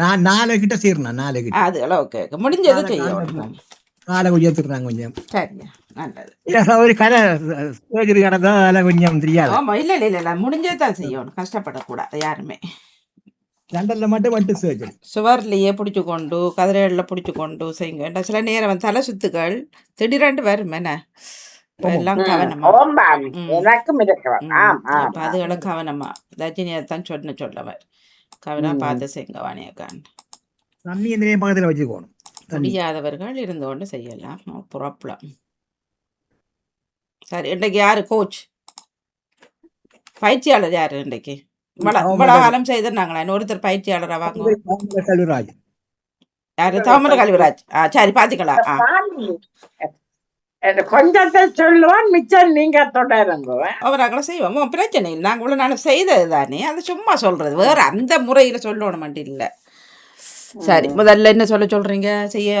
நான் நாலு கிட்ட சீரணும் நாலு கிட்ட. அதுகள ஓகே முடிஞ்சது செய்யணும். காலை கொஞ்சம் எடுத்துக்கிறாங்க கொஞ்சம். சரியா நல்லது. ஒரு கதை சர்ஜரி கடந்தா அதில் கொஞ்சம் தெரியாது. ஆமா இல்ல இல்ல இல்ல முடிஞ்சது தான் செய்யணும். கஷ்டப்படக்கூடாது யாருமே. லண்டன்ல மட்டும் மட்டும் சர்ஜரி சுவர்லேயே பிடிச்சு கொண்டு கதிரைகளில் பிடிச்சு கொண்டு செய்யுங்க சில நேரம் வந்து தலை சுத்துகள் திடீரென்று வரும் என்ன? எல்லாம் கவனமா. எனக்கும் அதுகளை கவனமா. ரஜினியை தான் சொன்ன சொல்லவர் கவனம் பார்த்து செய்யுங்க வாணியக்கான் தண்ணி இந்த பக்கத்துல வச்சுக்கணும்? முடியாதவர்கள் இருந்து கொண்டு செய்யலாம். No problem. சரி இன்றைக்கு யாரு? கோச் பயிற்சியாளர் யாரு இன்றைக்கு? இவ்வளவு காலம் செய்திருந்தாங்களா இன்னொருத்தர் பயிற்சியாளரா வாங்க. யாரு? தாமர கல்விராஜ் ஆ சரி பாத்தீங்களா ஆ. கொஞ்சத்தை சொல்லுவான் மிச்சம் நீங்க தொடருங்க. அவராங்கள செய்வோம் பிரச்சனை இல்லை. நாங்கள் இவ்வளோ நாள் செய்தது தானே. அது சும்மா சொல்றது. வேற அந்த முறையில் சொல்லணும் மட்டும் இல்லை. சரி முதல்ல என்ன சொல்ல சொல்றீங்க செய்ய?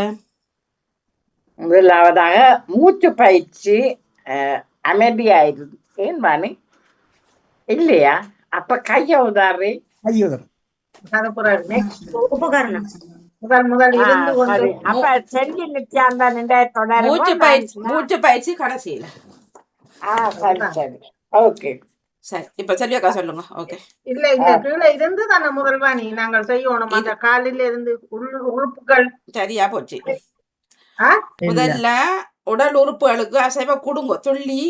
முதலாவதாக மூச்சு பயிற்சி அஹ், அமைதியாயிருக்கேன் வாணி. இல்லையா? அப்ப கைய உதாரி. ஐயோதர் உபகரணம். முதல் முதல் இருந்து கொண்டு சரி. அப்ப செஞ்சு நித்யாந்தா நின்ற தொடருங்க மூச்சு பயிற்சி மூச்சு பயிற்சி கடைசியில். ஆ சரி சரி. ஓகே. சரி இப்போ சரியாக்கா சொல்லுங்க. ஓகே. இல்ல இல்ல கீழே இருந்து தானே முதல்வாணி நாங்கள் செய்யணும். அந்த காலில் இருந்து உள் உறுப்புகள். சரியா போச்சு? முதல்ல உடல் உறுப்புகளுக்கு அசைவ கொடுங்க துள்ளி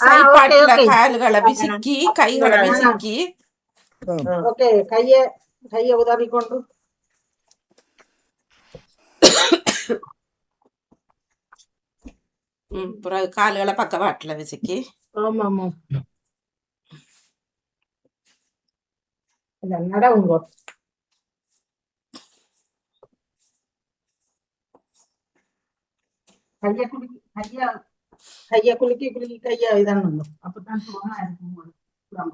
சைப்பாட்டுல okay. கால்களை விசுக்கி கைகளை விசுக்கி. ஓகே கைய கைய உதறி கொண்டு பிறகு கால்களை பக்கவாட்டுல விசுக்கி ஆமா ஆமா இல்ல, நடவுங்க கைய குலுக்கி கைய கைய குலுக்கி குலுக்கி கைய இதானுங்க அப்பதான் சுகமா இருக்கும்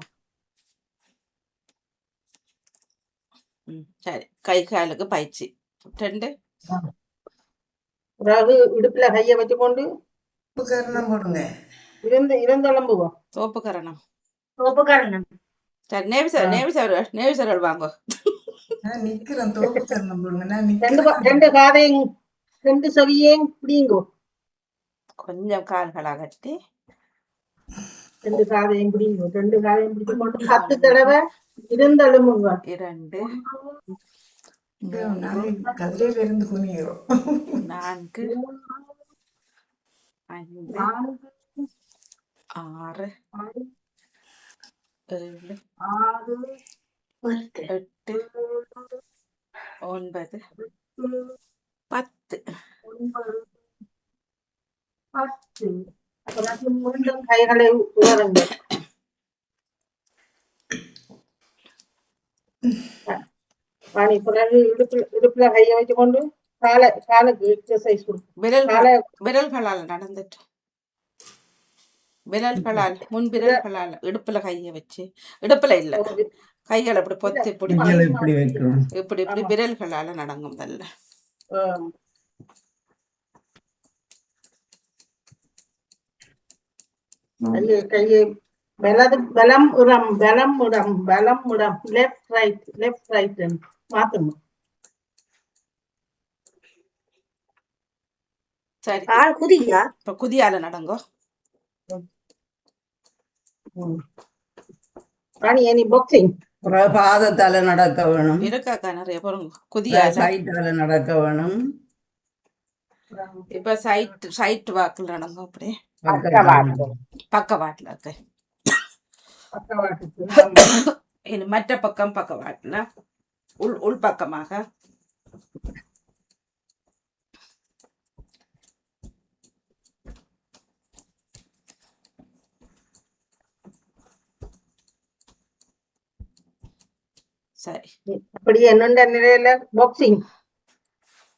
சரி. கை காலுக்கு பயிற்சி. ரெண்டு. அதாவது இடுப்புல கைய வச்சுக்கொண்டு உபகரணம் போடுங்க. இருந்து இருந்தெலும்புவோம் தோப்பு கரணம் உபகரணம் சரி நேவிசர் நேவிசர்கள் நேவிசர்கள் வாங்க நான் நிக்கிறேன் தோப்புக்கரணம் போடுங்க. நான் ரெண்டு நிக்கிறேன் ரெண்டு காதையும் ரெண்டு செவியையும் பிடிங்கோ. கொஞ்சம் கால்கள் அகட்டி ரெண்டு காதையும் பிடிங்கோ ரெண்டு காதையும் பிடிச்சு கொண்டு பத்து தடவை இருந்தெலும்புங்க இரண்டு. நான்கு. ஏழு ஆறு எட்டு ஒன்பது பத்து ஒன்பது பத்து அப்புறம் மீண்டும் கைகளை உதருங்க வாணி பிறகு இடுப்புல இடுப்புல கையை வச்சுக்கொண்டு காலை காலுக்கு எக்ஸசைஸ் கொடுக்கும். விரல் காலை விரல்களால் நடந்துட்டு. விரல்களால் முன் விரல்களால் இடுப்புல கைய வச்சு. இடுப்புல இல்ல. கைகளை இப்படி பொத்தி இப்படி இப்படி இப்படி விரல்களால நடங்கும் நல்ல. கையை வலது பலம் உரம் பலம் உடம் பலம் உடம். லெஃப்ட் ரைட் லெஃப்ட் ரைட் மாத்தணும். சரி. குதியா இப்ப குதியால நடங்கோ. பாதத்தால நடக்க வேணும். இருக்காக்கா நிறைய பொருங்க குதியால சைட்டால நடக்க வேணும். இப்ப சைட் சைட் வாக்குல நடங்க அப்படி. பக்கவாட்டு பக்கவாட்டுல இருக்கு மற்ற பக்கம் பக்கவாட்டுல உள் உள் சரி. அப்படியே என்னண்ட நிலையில பாக்ஸிங்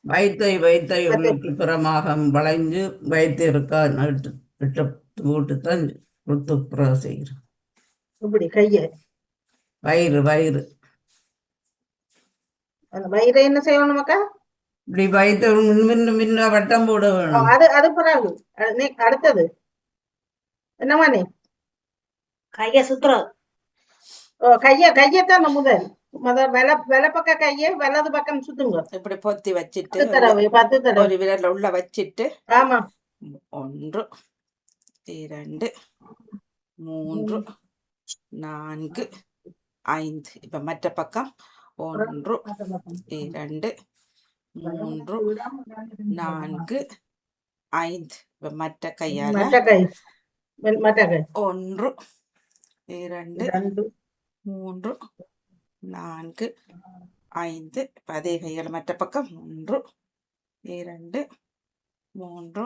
வயிற்றை வயிற்றை உள்ளுக்கு புறமாக வளைஞ்சு வயிற்று இருக்கா நட்டு விட்டு போட்டு தான் ருத்து புறம் செய்கிறோம் இப்படி கைய. வயிறு வயிறு. அந்த வயிறை என்ன செய்யணும் மக்கா இப்படி வயிற்று மின்னு மின்ன வட்டம் போட வேணும். அது அது பிறகு. அது நே- அடுத்தது. என்னமா நீ கைய சுத்துறது. ஓ கைய கையத்தான் முதல். முத வல வல பக்க கையை வலது பக்கம் சுத்துங்க. இப்படி பொத்தி வச்சுட்டு தடவை பத்து தடவை. ஒரு விரல்ல உள்ள வச்சிட்டு ஆமா. ஒன்று இரண்டு மூன்று நான்கு ஐந்து. இப்ப மற்ற பக்கம் ஒன்று இரண்டு மூன்று நான்கு ஐந்து. இப்ப மற்ற கையால ஒன்று இரண்டு ரெண்டு மூன்று நான்கு ஐந்து இப்ப அதே கையால மற்ற பக்கம் ஒன்று இரண்டு மூன்று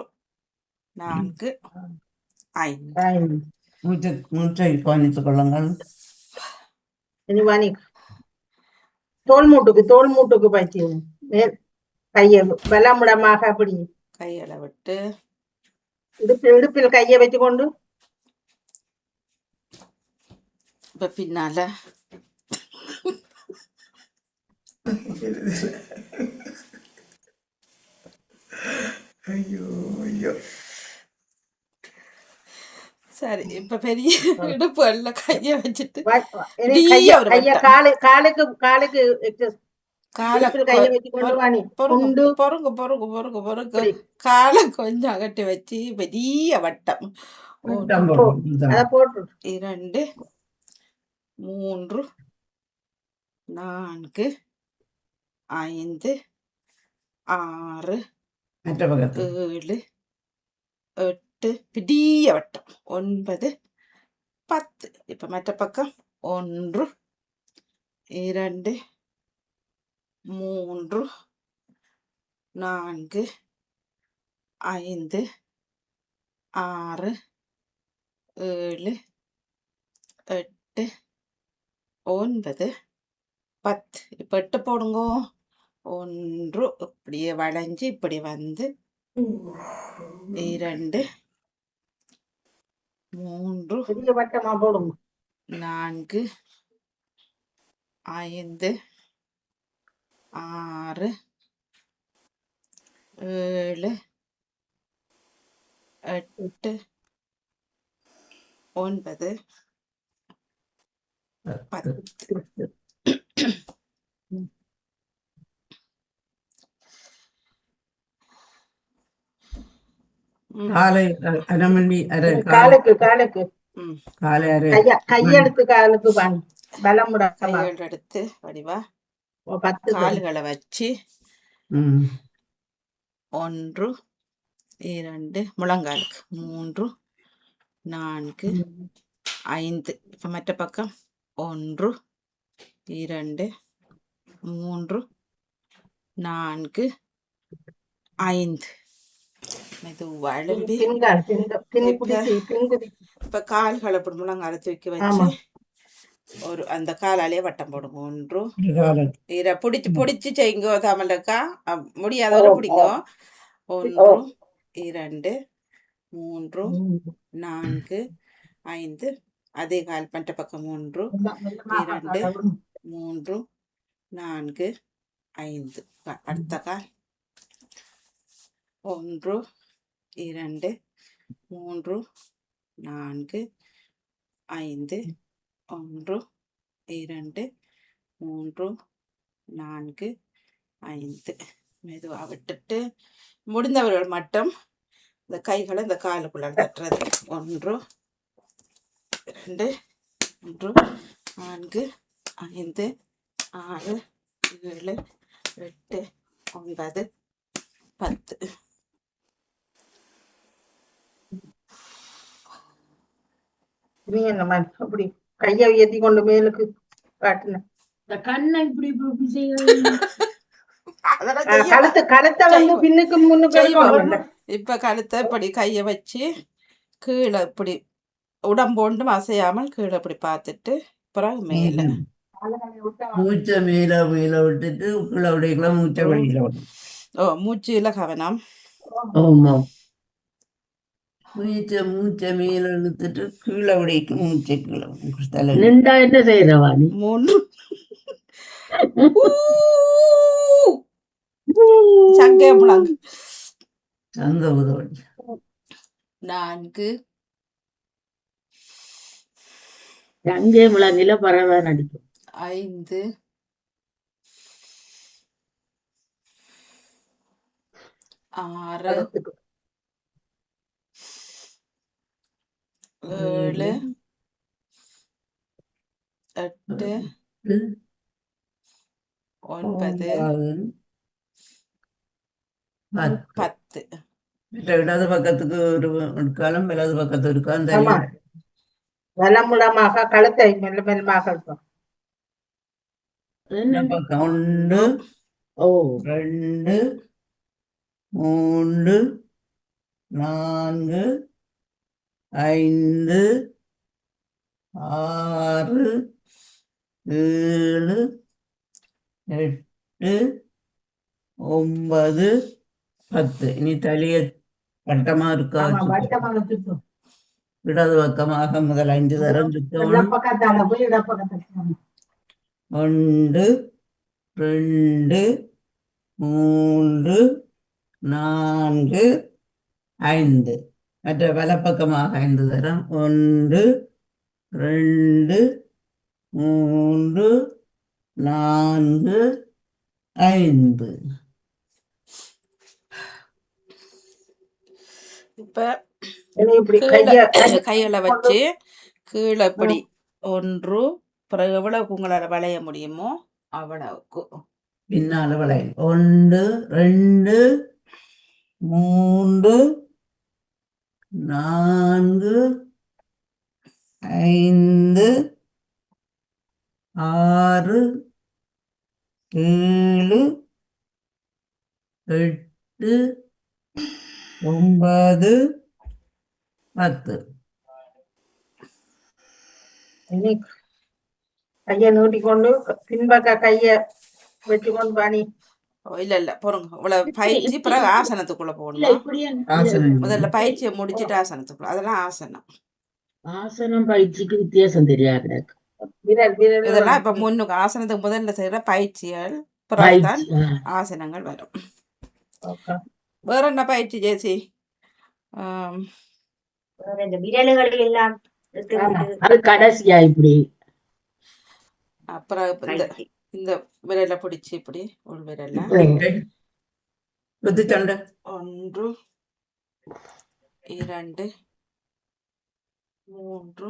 நான்கு ஐந்து. மூச்சை கவனித்துக் கொள்ளுங்கள். தோல் மூட்டுக்கு தோல் மூட்டுக்கு பயிற்சி மேல் கையை பலமுடமாக அப்படி. கையில விட்டு. இடுப்பு இடுப்பில் கையை வச்சுக்கொண்டு இப்ப பின்னால. ஐயோ ஐயோ. சரி இப்ப பெரிய இடுப்பு எல்லாம் கைய வச்சுட்டு. காலுக்கு காலுக்கு exercise. காலை இடுப்பில் கையை வச்சுக்கொண்டு வாணி பொறுங்க பொறுங்க பொறுங்க பொறுங்க. காலை கொஞ்சம் அகட்டி வச்சு பெரிய வட்டம். இரண்டு மூன்று நான்கு ஐந்து ஆறு ஏழு எட்டு பெரிய வட்டம். ஒன்பது பத்து. இப்ப மற்ற பக்கம் ஒன்று இரண்டு மூன்று நான்கு ஐந்து ஆறு ஏழு எட்டு ஒன்பது பத்து. இப்ப எட்டு போடுங்க. ஒன்று இப்படியே வளைஞ்சு இப்படி வந்து இரண்டு மூன்று வட்டமா போடுங்க நான்கு ஐந்து ஆறு ஏழு எட்டு ஒன்பது பத்து. காலை அ- அரை காலுக்கு காலுக்கு. காலை அரை கைய கையெடுத்து காலுக்கு கைகள் எடுத்து வடிவா பத்து. கால்களை வச்சு ஒன்று இரண்டு முழங்காலுக்கு மூன்று நான்கு ஐந்து இப்ப மற்ற பக்கம் ஒன்று இரண்டு மூன்று நான்கு ஐந்து மெதுவா எழும்பி இப்ப- கால்களை இப்படி முழங்கால தூக்கி வச்சு. ஒரு அந்த காலாலேயே வட்டம் போடுங்க. ஒன்று. இத புடிச்சு புடிச்சு செய்யுங்க தமிழக்கா. முடியாதவரை பிடிங்க. ஒன்று இரண்டு மூன்று நான்கு ஐந்து. அதே கால் மற்ற பக்கம் ஒன்று இரண்டு மூன்று நான்கு ஐந்து. அடுத்த கால். ஒன்று இரண்டு மூன்று நான்கு ஐந்து ஒன்று இரண்டு மூன்று நான்கு ஐந்து. மெதுவாக விட்டுட்டு முடிந்தவர்கள் மட்டும் இந்த கைகளை இந்த காலுக்குள்ள தட்டுறது. ஒன்று ரெண்டு மூன்று நான்கு ஐந்து ஆறு ஏழு எட்டு ஒன்பது பத்து. நீ என்ன மாதிரி அப்படி கையை உயர்த்தி கொண்டு மேலுக்கு காட்டுன இந்த கண்ணை இப்படி இப்படி கழுத்து கழுத்தை வந்து பின்னுக்கு முன்னுக்கு. இப்ப கழுத்தை இப்படி கையை வச்சு கீழே இப்படி உடம்போண்டும் அசையாமல் கீழே இப்படி பார்த்துட்டு பிறகு மேல. மூச்சை மேல மேல விட்டுட்டு கீழே விடைக்கலாம் மூச்சை வெளியில ஓ மூச்சுல கவனம் ஆமா மூச்சை மூச்சை மேல இழுத்துட்டு கீழே விடைக்கு மூச்சை கீழே தலை நின்றா என்ன செய்யறவா நீ மூணு சங்கே புலாங்க. சங்க உதவன் நான்கு. சங்கே முழங்கில பறவை நடிக்கும். ஐந்து. ஆறு. கழுத்துக்கு ஏழு எட்டு ஒன்பது பத்து. பத்து மற்ற இடது பக்கத்துக்கு ஒரு எடுக்காலும் வலது பக்கத்துக்கு இருக்காலும் தெரியும் வலமுடமாக கழுத்தை மெல்ல மெல்லமாக இருக்கும் பக்கம் ஒன்று ஓ. ரெண்டு மூன்று நான்கு ஐந்து ஆறு ஏழு எட்டு ஒன்பது பத்து. இனி தலைய வட்டமா இருக்கா? சுத்தும் இடது பக்கமாக முதல் அஞ்சு தரம் இடப்பக்கத்தால ஒன்று ரெண்டு மூன்று நான்கு ஐந்து. மற்ற வலப்பக்கமாக ஐந்து தரம். ஒன்று ரெண்டு மூன்று நான்கு ஐந்து. இப்ப இனி இப்படி கீழே கைய கைகளை வச்சு கீழே இப்படி ஒன்று பிறகு எவ்வளவுக்கு உங்களால வளைய முடியுமோ அவ்வளவுக்கு. பின்னால வளை ஒன்று ரெண்டு மூன்று நான்கு ஐந்து ஆறு ஏழு எட்டு ஒன்பது பத்து. கையை கைய நீட்டிக்கொண்டு பின்பக்க கையை வச்சுக்கொண்டு பாணி இல்ல இல்ல பொறுங்க இவ்வளவு பயிற்சி பிறகு ஆசனத்துக்குள்ள ஆசனம் முதல்ல பயிற்சியை முடிச்சிட்டு ஆசனத்துக்குள்ள. அதெல்லாம் ஆசனம். ஆசனம் பயிற்சிக்கு வித்தியாசம் தெரியாது இதெல்லாம் இப்ப முன்னுக்கு ஆசனத்துக்கு முதல்ல செய்யற பயிற்சிகள் பிறகுதான். ஆசனங்கள் வரும். ஓகே. வேற என்ன பயிற்சி ஜெயசி விரல்கள் எல்லாம் அது கடைசியா இப்படி. அப்புறம் இந்த விரலை பிடிச்சு இப்படி உள் விரல்ல. குத்துச்சண்டை ஒன்று இரண்டு மூன்று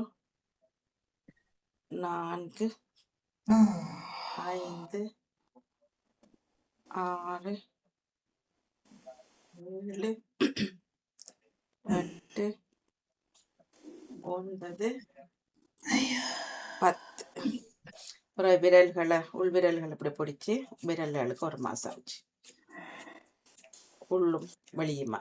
நான்கு ஐந்து ஆறு ஏழு எட்டு ஒன்பது பத்து. அப்புறம் விரல்களை உள் விரல்களை இப்படி பிடிச்சி விரல்களுக்கு ஒரு ஆச்சு உள்ளும் வெளியுமா.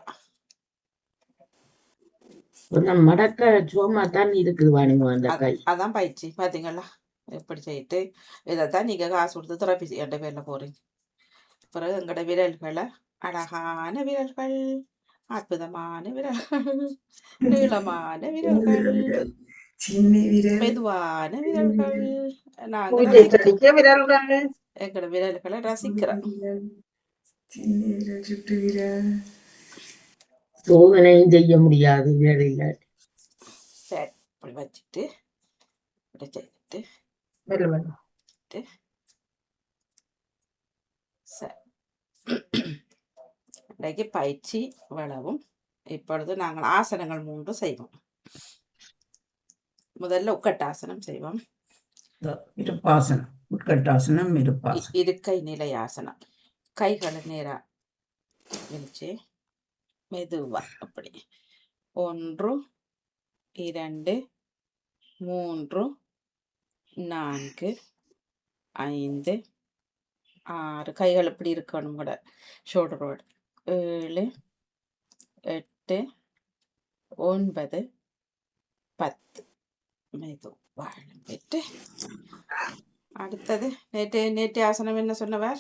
மடக்க சும்மா தான் இருக்குது வாணிமா அந்த கை. அதான் பயிற்சி பாத்தீங்களா? எப்படி செய்யிட்டு இதைத்தான் நீங்க காசு கொடுத்து தெரப்பி என்ற பேர்ல போறீங்க பிறகு எங்கட விரல்களை அழகான விரல்கள் அற்புதமான விரல்கள் நீளமான விரல்கள்? மெதுவான விரல்கள். நாங்க பூஜை ரசிக்கிறோம். சடிக்க விரல்கள். எங்கட விரல்களை ரசிக்கிறோம். சோதனையும் செய்ய முடியாது சரி இப்படி வச்சுட்டு இப்படி செய்துட்டு மெல்ல மெல்ல சரி. இன்றைக்கு பயிற்சி வளவும் இப்பொழுது நாங்கள் ஆசனங்கள் மூன்று செய்வோம். முதல்ல உக்கட்டாசனம் செய்வோம். இருப்பாசனம். உட்கட்டாசனம் இருப்பாசனம். இருக்கை நிலை ஆசனம். கைகளை நேரா விரிச்சு மெதுவா அப்படி. ஒன்று இரண்டு மூன்று நான்கு ஐந்து ஆறு. கைகள் இப்படி இருக்கணும் கூட. ஷோல்டரோடு ஏழு எட்டு ஒன்பது பத்து. மெதுவா எழும்பிட்டு அடுத்தது நேற்று நேற்று ஆசனம் என்ன சொன்னவர்?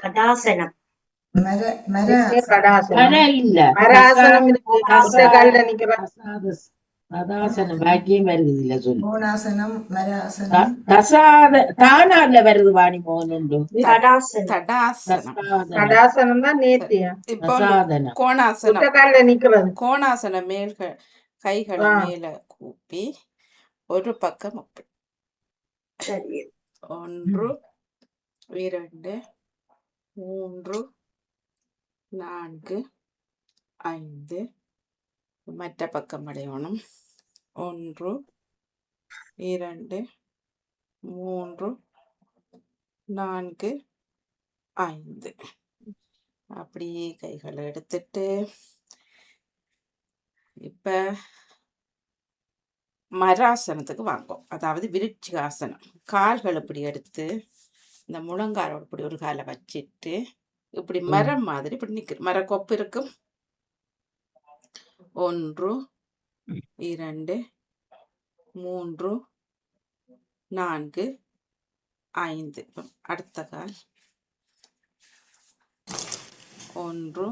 கடாசனம். தானால வருது வாணி மோகனுண்டு. கோணாசனம். மேல்கள். கைகளை. மேல கூப்பி ஒரு பக்கம் சரி. ஒன்று இரண்டு மூன்று நான்கு ஐந்து. மற்ற பக்கம் அடையணும். ஒன்று இரண்டு மூன்று நான்கு ஐந்து. அப்படியே கைகளை எடுத்துட்டு இப்ப மராசனத்துக்கு வாங்கும் அதாவது விருட்சிகாசனம் கால்கள் இப்படி எடுத்து இந்த முழங்காலோட இப்படி ஒரு காலை வச்சிட்டு இப்படி மரம் மாதிரி இப்படி நிற்கிற மரக்கொப்பு இருக்கும். ஒன்று இரண்டு மூன்று நான்கு ஐந்து. அடுத்த கால். ஒன்று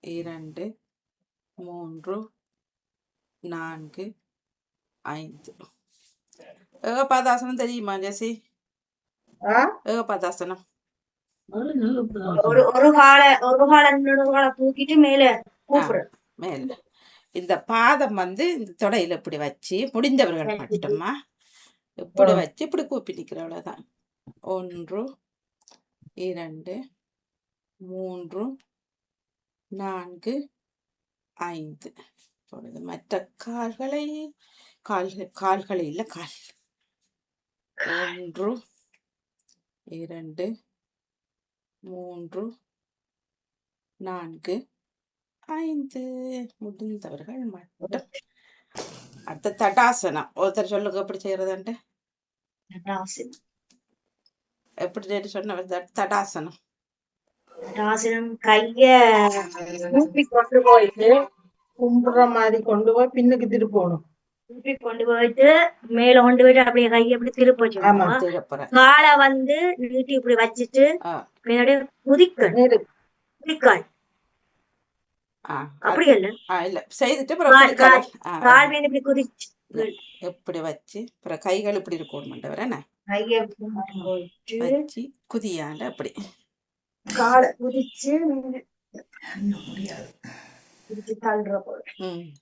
இரண்டு மூன்று நான்கு ஐந்து. ஏகபாதாசனம் தெரியுமா ஜெசி? ஆ? ஏகபாதாசனம். ஒரு ஒரு காலை ஒரு காலை இன்னொரு காலை தூக்கிட்டு மேல கூப்பிடு. மேல. இந்த பாதம் வந்து இந்த தொடையில இப்படி வச்சு முடிந்தவர்கள் மட்டுமா இப்படி வச்சு இப்படி கூப்பி நிக்கிற அவ்வளவுதான். ஒன்று இரண்டு மூன்று நான்கு ஐந்து. இப்பொழுது மற்ற கால்களை கால்கள் கால்களை இல்ல கால். ஒன்று இரண்டு மூன்று நான்கு ஐந்து. முடிந்தவர்கள் மட்டும். அடுத்த தடாசனம். ஒருத்தர் சொல்லுங்க எப்படி செய்யறதுன்ட்டு எப்படி சொன்ன தடாசனம். ராசினம் கைய கூப்பி கொண்டு போயிட்டு கும்புற மாதிரி கொண்டு போய் பின்னுக்கு திருப்பணும் கூப்பி கொண்டு போயிட்டு மேல கொண்டு போயிட்டு அப்படியே கையை அப்படி திருப்ப. வச்சுக்கணும். காலை வந்து நீட்டி இப்படி வச்சுட்டு. பின்னாடி குதிக்கணும் ஆ அப்படி இல்ல. இல்ல. செய்துட்டு கால், மேல இப்படி குதிச்சு. இப்படி வச்சு? அப்புறம் கைகள் இப்படி இருக்கணும் என்ன? கைய குதியாண்ட அப்படி. காலை குதிச்சு முடியாது. குதிச்சு தள்ளுற போல. ம்.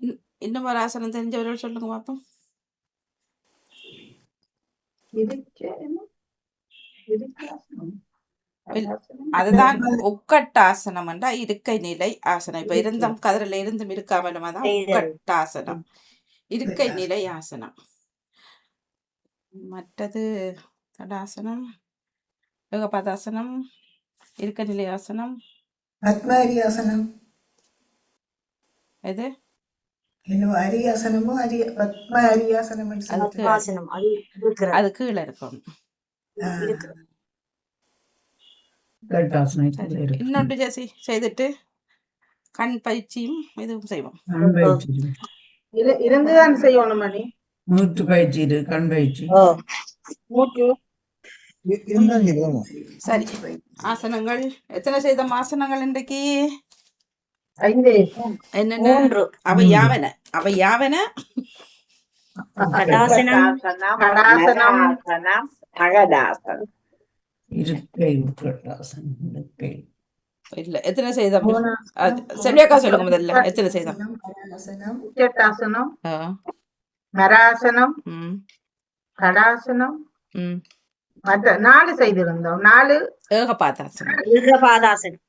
இன்- இன்னும் ஒரு ஆசனம் தெரிஞ்சவர்கள் சொல்லுங்க பாப்போம். அதுதான் உக்கட்டாசனம் என்றா இருக்கை நிலை ஆசனம். இப்ப இருந்தும் கதிரில இருந்தும் இருக்காமலும் செய்தல். உக்கட்டாசனம் இருக்கை நிலை ஆசனம் மற்றது தடாசனம் யோகபாதாசனம் இருக்க நிலை ஆசனம் பத்ம அரியாசனம் எது அரியாசனமோ அரிய பத்ம அரியாசனம் அது சொல்லிட்டு. ஆசனம் அது இருக்கிற அது கீழே இருக்கணும் ஆ. கட்டாசனத்தில் சரி. இருக்கு இன்னொன்று ஜெசி செய்துட்டு கண் பயிற்சியும் இதுவும் செய்வோம். இருந்துதான் செய்யணும் மணி. மூச்சு பயிற்சி இரு கண் பயிற்சி. மூச்சு சரி. ஆசனங்கள். எத்தனை செய்த ஆசனங்கள் இன்றைக்கு? ஐந்து. என்னென்ன? அவை யாவன? அவை யாவன? இருக்கை உட்கட்டாசனம் இருக்கை இல்ல. எத்தனை செய்தோம் செல்வியக்கா சொல்லுங்க முதல்ல. எத்தனை செய்தோம் ஆ, மராசனம் கடாசனம். நாலு செய்திருந்தோம் நாலு. ஏகபாதாசனம். ஈகபாதாசனம்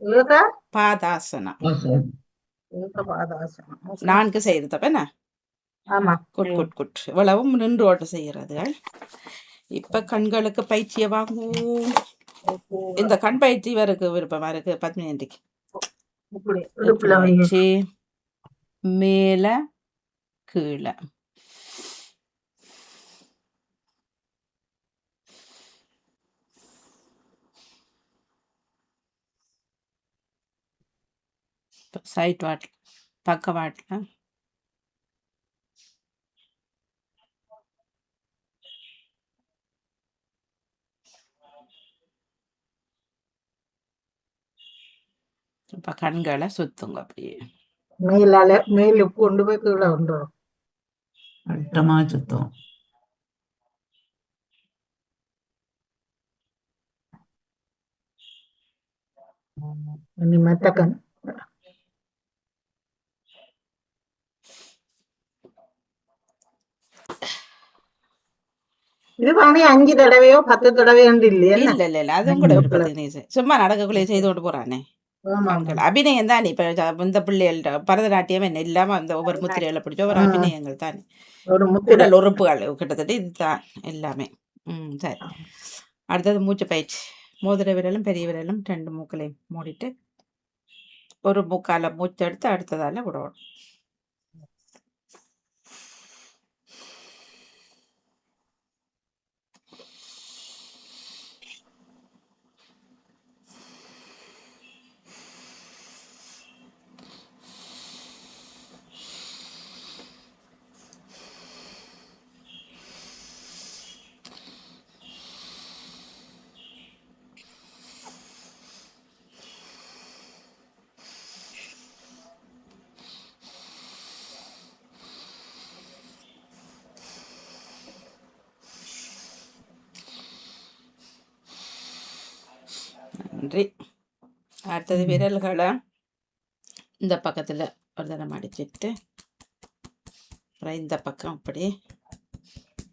ஏக? பாதாசனம். ஆசனம். ஏகபாதாசனம். நான்கு செய்யறது என்ன? ஆமா. Good good good. இவ்வளவும் நின்று ஓட்ட செய்யறது. இப்ப கண்களுக்கு பயிற்சியை வாங்குவோம் இந்த கண் பயிற்சி இவருக்கு விருப்பமா இருக்கு பத்மினி ஆண்டிக்கு? மேல கீழே. சைட் வாட்டில் பக்க வாட்டில் இப்போ கண்களை சுத்துங்க அப்படியே. மேலால மேல கொண்டு போய் கீழே வந்துடும் வட்டமா சுத்தம். இனி மத்த கண். இது வாணி அஞ்சு தடவையோ பத்து தடவையோ இல்லையா? இல்ல இல்ல இல்ல அது கூட. சும்மா நடக்கக்குள்ளே செய்து கொண்டு போறானே. அபிநயம் தான்? இப்ப ஜ- இந்த பிள்ளைகள்ட்ட பரதநாட்டியம் என்ன இல்லாம அந்த ஒவ்வொரு முத்திரைகளை பிடிச்ச ஒரு. அபிநயங்கள் தான்? ஒரு முத்திரை. உடல் உறுப்புகள் கிட்டத்தட்ட இதுதான் எல்லாமே. ம் சரி. அடுத்தது மூச்சு பயிற்சி. மோதிர விரலும் பெரிய விரலும் ரெண்டு மூக்களையும் மூடிட்டு ஒரு மூக்கால மூச்சு எடுத்து அடுத்ததால விடணும். நன்றி. அடுத்தது விரல்களை இந்த பக்கத்தில் ஒரு தரம் அடிச்சிட்டு அப்புறம் இந்த பக்கம் அப்படி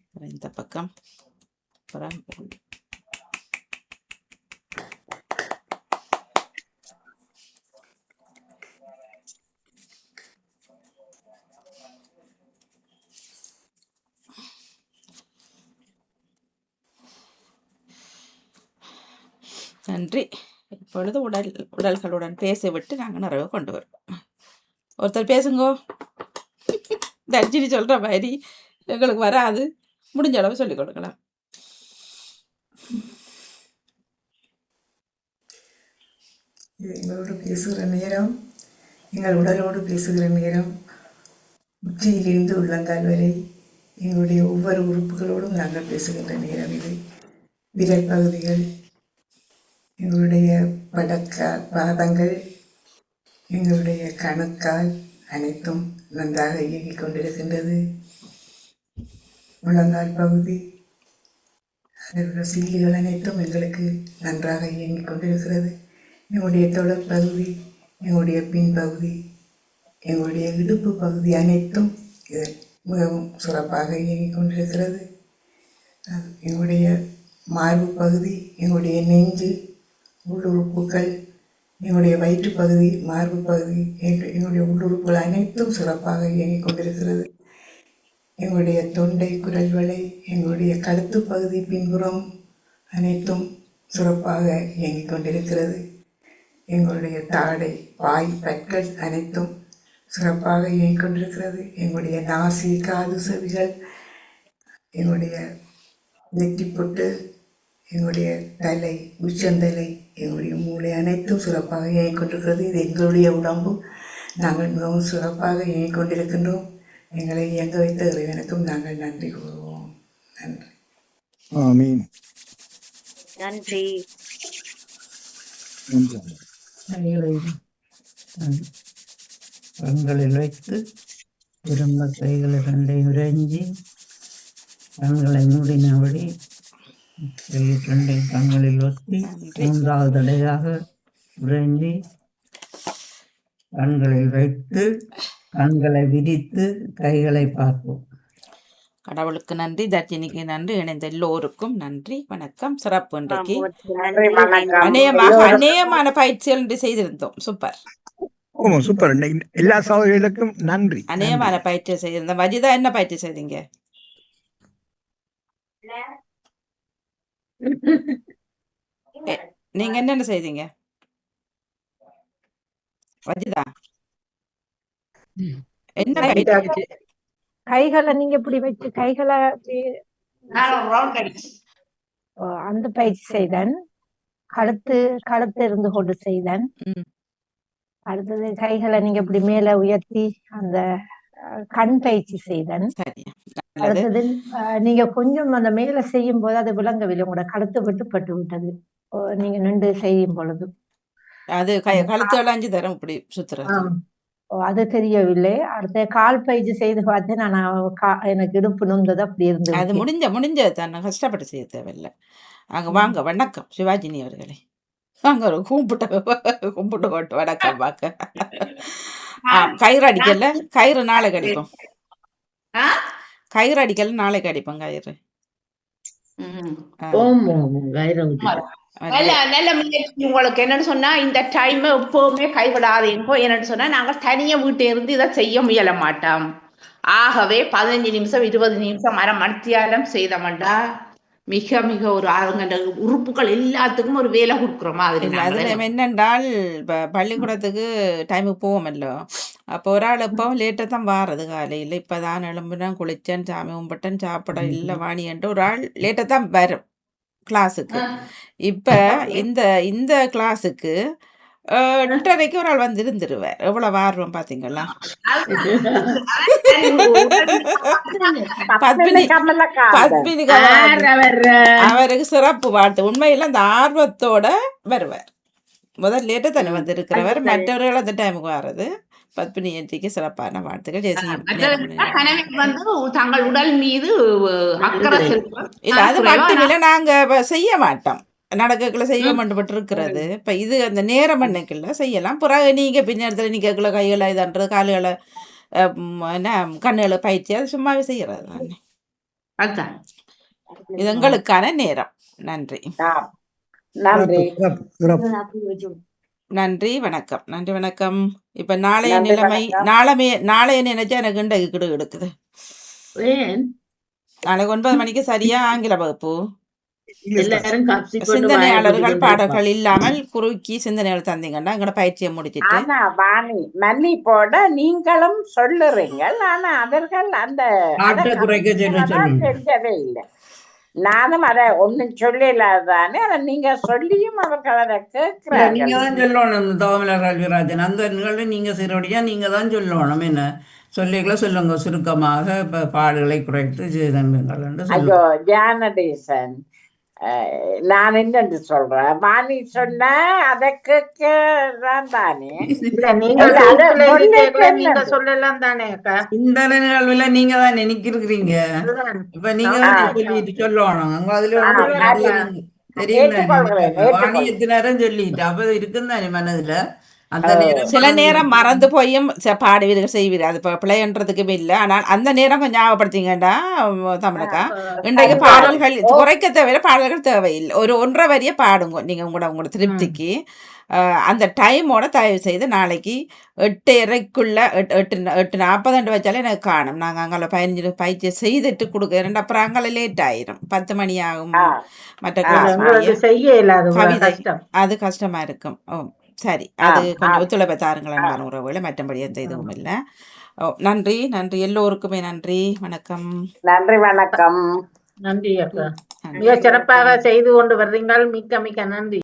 அப்புறம் இந்த பக்கம் அப்புறம் நன்றி இப்பொழுது உடல் உடல்களுடன் பேசிவிட்டு நாங்கள் நிறைவு கொண்டு வருவோம். ஒருத்தர் பேசுங்கோ. தர்ஜினி சொல்கிற மாதிரி எங்களுக்கு வராது. முடிஞ்ச அளவு சொல்லிக் கொடுக்கலாம். இது எங்களோடு பேசுகிற நேரம் எங்கள் உடலோடு பேசுகிற நேரம் உச்சியிலிருந்து உள்ளங்கால் வரை எங்களுடைய ஒவ்வொரு உறுப்புகளோடும் நாங்கள் பேசுகின்ற நேரம் இது. விரல் பகுதிகள் எங்களுடைய படக்க பாதங்கள் எங்களுடைய கணுக்கால் அனைத்தும் நன்றாக இயங்கிக் கொண்டிருக்கின்றது. முழங்கால் பகுதி அதில் உள்ள சில்லிகள் அனைத்தும் எங்களுக்கு நன்றாக இயங்கிக் கொண்டிருக்கிறது. எங்களுடைய தொடர் பகுதி எங்களுடைய பின்பகுதி எங்களுடைய இடுப்பு பகுதி அனைத்தும் இதில் மிகவும் சிறப்பாக இயங்கிக் கொண்டிருக்கிறது. எங்களுடைய மார்பு பகுதி எங்களுடைய நெஞ்சு உள்ளுறுப்புகள் எங்களுடைய வயிற்று பகுதி மார்பு பகுதி எங்க- எங்களுடைய உள்ளுறுப்புகள் அனைத்தும் சிறப்பாக இயங்கிக் கொண்டிருக்கிறது. எங்களுடைய தொண்டை குரல் வலை எங்களுடைய கழுத்து பகுதி பின்புறம் அனைத்தும் சிறப்பாக இயங்கிக் கொண்டிருக்கிறது. எங்களுடைய தாடை வாய் பற்கள் அனைத்தும் சிறப்பாக இயங்கிக் கொண்டிருக்கிறது. எங்களுடைய நாசி காது செவிகள் எங்களுடைய நெற்றிப்பொட்டு எங்களுடைய தலை உச்சந்தலை எங்களுடைய மூளை அனைத்தும் சிறப்பாக இயங்கிக் கொண்டிருக்கிறது. இது எங்களுடைய உடம்பு. நாங்கள் மிகவும் சிறப்பாக இயங்கிக் கொண்டிருக்கின்றோம். எங்களை இயங்க வைத்த இறைவனுக்கும் நாங்கள் நன்றி கூறுவோம். நன்றி. ஆமீன். நன்றி. கண்களில் வைத்து திரும்ப கைகளை ரெண்டை உறைஞ்சி கண்களை மூடினபடி கை ரெண்டை கண்களில் ஒத்தி மூன்றாவது தடையாக உறைஞ்சி கண்களில் வைத்து கண்களை விரித்து கைகளை பார்ப்போம். கடவுளுக்கு நன்றி தர்ஜினிக்கு நன்றி இணைந்த எல்லோருக்கும் நன்றி. வணக்கம். சிறப்பு இன்றைக்கு அநேகமாக அநேகமான பயிற்சிகள் இன்று செய்திருந்தோம். சூப்பர். ஓ சூப்பர். எல்லா சகோதரிகளுக்கும் நன்றி. அநேகமான பயிற்சி செய்திருந்தோம். வஜிதா என்ன பயிற்சி செய்தீங்க? நீங்க என்னென்ன செய்தீங்க? வஜிதா? என்ன கைகளை நீங்க இப்படி வச்சு கைகளை அந்த பயிற்சி செய்தேன். கழுத்து கழுத்து இருந்து கொண்டு செய்தேன். ம். அடுத்தது கைகளை நீங்க இப்படி மேல உயர்த்தி அந்த கண் பயிற்சி செய்தேன். அடுத்தது நீங்க கொஞ்சம் அந்த மேல செய்யும் போது அது விளங்கவில்லை. உங்களோட கழுத்து விட்டுப்பட்டு விட்டது. ஓ, நீங்க நின்று செய்யும் பொழுது. அது கழுத்து அஞ்சு தரம் இப்படி சுத்துறது. அது தெரியவில்லை. அடுத்த கால் பயிற்சி செய்து பார்த்தேன் நான் கா- எனக்கு இடுப்பு நொந்தது அப்படி அது இருந்தது முடிஞ்ச முடிஞ்ச தானே. கஷ்டப்பட்டு செய்ய தேவையில்லை. அங்க வாங்க வணக்கம். சிவாஜினி அவர்களே. அங்க ஒரு கும்பிட்ட கும்பிட்டு போட்டு வணக்கம் பார்க்க. ஆ, கயிறு அடிக்கல. கயிறு நாளைக்கு அடிப்போம் ஆ? கயிறு அடிக்கல நாளைக்கு அடிப்போம் கயிறு. நல்ல நல்ல முயற்சி. உங்களுக்கு என்னன்னு சொன்னா இந்த டைம் எப்பவுமே கைவிடாதீங்க. என்னன்னு சொன்னா நாங்க தனியா வீட்டை இருந்து இதை செய்ய முயல மாட்டோம். ஆகவே பதினஞ்சு நிமிஷம் இருபது நிமிஷம் அரை மணித்தியாலம் செய்தோம்டா. மிக மிக ஒரு ஆளுங்க உறுப்புகள் எல்லாத்துக்கும் ஒரு வேலை கொடுக்குற மாதிரி அதுல என்னென்றால் பள்ளிக்கூடத்துக்கு டைமுக்கு போவோமல்லோ அப்போ ஒரு ஆள் இப்போ லேட்டாக தான் வாரது காலையில் இப்போ தான் எழும்புனேன் குளிச்சேன் சாமி கும்பிட்டேன் சாப்பிட இல்லை வாணின்ட்டு ஒரு ஆள் லேட்டாக தான் வரும் கிளாஸுக்கு இப்போ இந்த இந்த கிளாஸுக்கு எட்டரைக்கு ஒரு ஆள் வந்து இருந்துருவார் எவ்வளவு ஆர்வம் பார்த்தீங்களா பத்மினி அவருக்கு சிறப்பு வாழ்த்து உண்மையில் அந்த ஆர்வத்தோட வருவார் முதல் லேட்டு தானே வந்து இருக்கிறவர் மற்றவர்கள் அந்த டைமுக்கு வர்றது பத்மினி என்ட்ரிக்கு சிறப்பான வாழ்த்துக்கள். வந்து தங்கள் உடல் மீது இல்ல. அது மட்டும் இல்ல நாங்க செய்ய மாட்டோம். நடக்கக்குள்ள செய்ய மாட்டோம் இருக்கிறது இப்ப இது அந்த நேரம் அன்னைக்குள்ள செய்யலாம். பிறகு நீங்க பின்னேரத்துல நிக்கக்குள்ள கைகளை இதன்றது கால்களை என்ன கண்ணுகளை பயிற்சி அது சும்மாவே செய்யறது தானே. இது எங்களுக்கான நேரம். நன்றி. நன்றி. நன்றி வணக்கம். நன்றி வணக்கம். இப்ப நாளைய நன்றி, நிலைமை வணக்கம். நாளமே நாளைய நினைச்சா எனக்கு இண்டை கிடு எடுக்குது ஏன்? நாளைக்கு ஒன்பது மணிக்கு சரியா ஆங்கில வகுப்பு. எல்லாரும் கப்சி சிந்தனையாளர்கள் பாடல்கள் இல்லாமல் குறுக்கி சிந்தனையாளர் தந்தீங்கன்னா எங்களோட பயிற்சியை முடிச்சிட்டு. ஆனா வாணி மன்னிப்போட நீங்களும் சொல்லுறீங்க ஆனா அவர்கள் அந்த ஆட்டை குறைக்க சொல்ல சொல்லுங்க தெரிஞ்சதே இல்லை. நானும் அதை ஒன்னும் சொல்லலாதானே ஆனா நீங்க சொல்லியும் அவர்கள் அதை இல்ல, நீங்க தான் சொல்லணும் தோமலர் கல்விராஜன். அந்த நிகழ்வு நீங்க சிறுபடியா நீங்க தான் சொல்லணும். என்ன? சொல்லிக்கல சொல்லுங்க சுருக்கமாக இப்ப பாடுகளை குறைத்து ஐயோ ஜானடேசன் நான் என்னன்னு சொல்றேன்? வாணி சொன்ன அதை கேட்கதான் தானே? நீங்க. சொல்லலாம் தானே அக்கா? இந்த நிகழ்வுல நீங்க தான் நினைக்கிறீங்க. இப்ப நீங்க சொல்லிட்டு சொல்லணும். உங்க அதுல தெரியும் வாணி. எத்தனை நேரம் சொல்லிட்டு? அப்ப இருக்கும் தானே மனதுல. அந்த. நேரம் சில நேரம் மறந்து போயும் பாடுவீர்கள் செய்வீர்கள் அது இப்போ பிழைன்றதுக்குமே இல்லை. ஆனால் அந்த நேரம் கொஞ்சம் ஞாபகப்படுத்திங்கடா தமிழக்கா? இன்றைக்கு பாடல்கள். குறைக்க தேவையில்லை பாடல்கள் தேவையில்லை. ஒரு ஒன்றரை வரிய பாடுங்க நீங்கள் உங்களோட உங்களோட திருப்திக்கு. அந்த டைமோட தயவு செய்து நாளைக்கு எட்டு இறைக்குள்ள எட்டு எட்டு எட்டு நாற்பது வச்சாலே எனக்கு காணும். நாங்கள் அங்கே பதினஞ்சு பயிற்சி செய்துட்டு கொடுக்க ரெண்டு அப்புறம் அங்கே லேட் ஆயிரும். பத்து மணி ஆகும். மற்ற கிளாஸ் அது கஷ்டமா இருக்கும். ஓ. சரி. அது கொஞ்சம் ஒத்துழைப்பை தாருங்கள் ஆ. அன்பான உறவுகளை மற்றபடி எந்த இதுவும் இல்லை. ஓ நன்றி நன்றி. எல்லோருக்குமே நன்றி. வணக்கம். நன்றி வணக்கம். நன்றி அக்கா. நன்றி. மிக சிறப்பாக செய்து கொண்டு வர்றீங்கள். மிக்க மிக்க நன்றி.